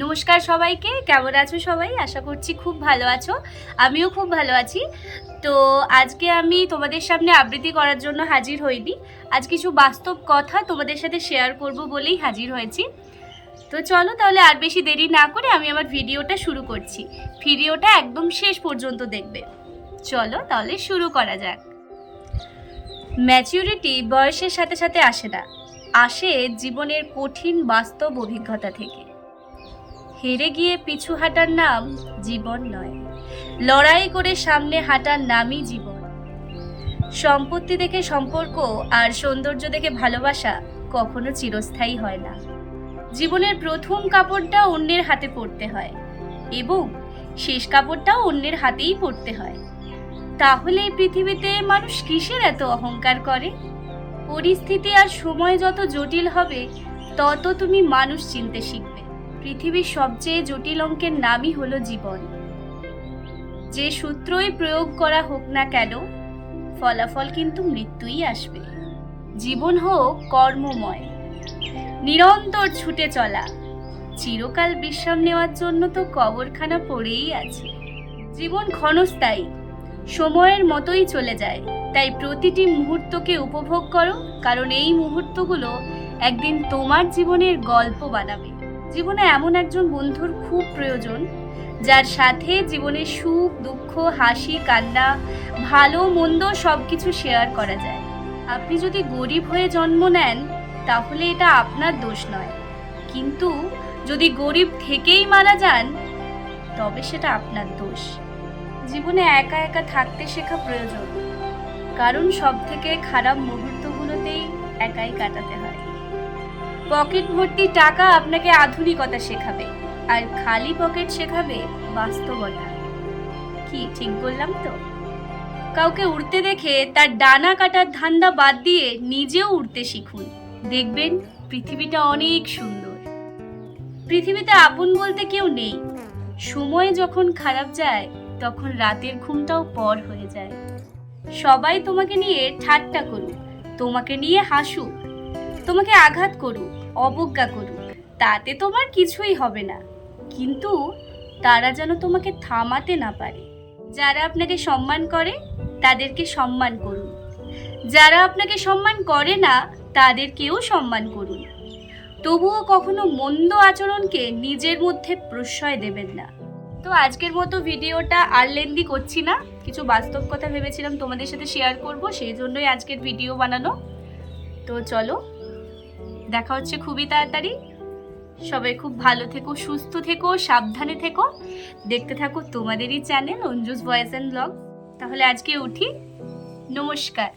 নমস্কার সবাইকে, কেমন আছো সবাই? আশা করছি খুব ভালো আছো। আমিও খুব ভালো আছি। তো আজকে আমি তোমাদের সামনে আবৃত্তি করার জন্য হাজির হইনি। আজ কিছু বাস্তব কথা তোমাদের সাথে শেয়ার করব বলেই হাজির হয়েছি। তো চলো তাহলে আর বেশি দেরি না করে আমি আমার ভিডিওটা শুরু করছি। ভিডিওটা একদম শেষ পর্যন্ত দেখবে। চলো তাহলে শুরু করা যাক। ম্যাচিউরিটি বয়সের সাথে সাথে আসে না। আসে জীবনের কঠিন বাস্তব অভিজ্ঞতা থেকে। হেরে গিয়ে পিছু হাঁটার নাম জীবন নয়। লড়াই করে সামনে হাঁটার নামই জীবন। সম্পত্তি দেখে সম্পর্ক আর সৌন্দর্য দেখে ভালোবাসা কখনো চিরস্থায়ী হয় না। জীবনের প্রথম কাপড়টা অন্যের হাতে পড়তে হয় এবং শেষ কাপড়টাও অন্যের হাতেই পড়তে হয়। তাহলে পৃথিবীতে মানুষ কিসের এত অহংকার করে? পরিস্থিতি আর সময় যত জটিল হবে, তত তুমি মানুষ চিনতে শিখবে। পৃথিবীর সবচেয়ে জটিল অঙ্কের নামই হলো জীবন। যে সূত্রই প্রয়োগ করা হোক না কেন, ফলাফল কিন্তু মৃত্যুই আসবে। জীবন হোক কর্মময়, নিরন্তর ছুটে চলা, চিরকাল বিশ্রাম নেওয়ার জন্য তো কবরখানা পড়েই আছে। জীবন ক্ষণস্থায়ী, সময়ের মতোই চলে যায়, তাই প্রতিটি মুহূর্তকে উপভোগ করো, কারণ এই মুহূর্তগুলো একদিন তোমার জীবনের গল্প বানাবে। জীবনে এমন একজন বন্ধুর খুব প্রয়োজন, যার সাথে জীবনের সুখ, দুঃখ, হাসি, কান্না, ভালো, মন্দ সব কিছু শেয়ার করা যায়। আপনি যদি গরিব হয়ে জন্ম নেন, তাহলে এটা আপনার দোষ নয়। কিন্তু যদি গরিব থেকেই মারা যান, তবে সেটা আপনার দোষ। জীবনে একা একা থাকতে শেখা প্রয়োজন। কারণ সব থেকে খারাপ মুহূর্তগুলোতেই একাই কাটাতে হয়। পকেট ভর্তি টাকা আপনাকে আধুনিকতা শেখাবে, আর খালি পকেট শেখাবে বাস্তবতা। কি ঠিক বললাম তো? কাউকে উড়তে দেখে তার ডানা কাটার ধান্দা বাদ দিয়ে নিজেও উড়তে শিখুন। দেখবেন পৃথিবীটা অনেক সুন্দর। পৃথিবীতে আপন বলতে কেউ নেই। সময় যখন খারাপ যায়, তখন রাতের ঘুমটাও পর হয়ে যায়। সবাই তোমাকে নিয়ে ঠাট্টা করুক, তোমাকে নিয়ে হাসুক, তোমাকে আঘাত করুক। অবজ্ঞা করুক। তাতে তোমার কিছুই হবে না। কিন্তু তারা যেন তোমাকে থামাতে না পারে। যারা আপনাকে সম্মান করে, তাদেরকে সম্মান করুন। যারা আপনাকে সম্মান করে না, তাদেরকেও সম্মান করুন। তবুও কখনো মন্দ আচরণকে নিজের মধ্যে প্রশ্রয় দেবেন না। তো আজকের মতো ভিডিওটা আর লেন্দি করছি না। কিছু বাস্তব কথা ভেবেছিলাম তোমাদের সাথে শেয়ার করব, সেই জন্যই আজকের ভিডিও বানানো। তো চলো দেখা হচ্ছে খুবই তাড়াতাড়ি। সবাই খুব ভালো থেকো, সুস্থ থেকো, সাবধানে থেকো। দেখতে থাকো তোমাদেরই channel Anju's voice and blog তাহলে আজকে উঠি। নমস্কার।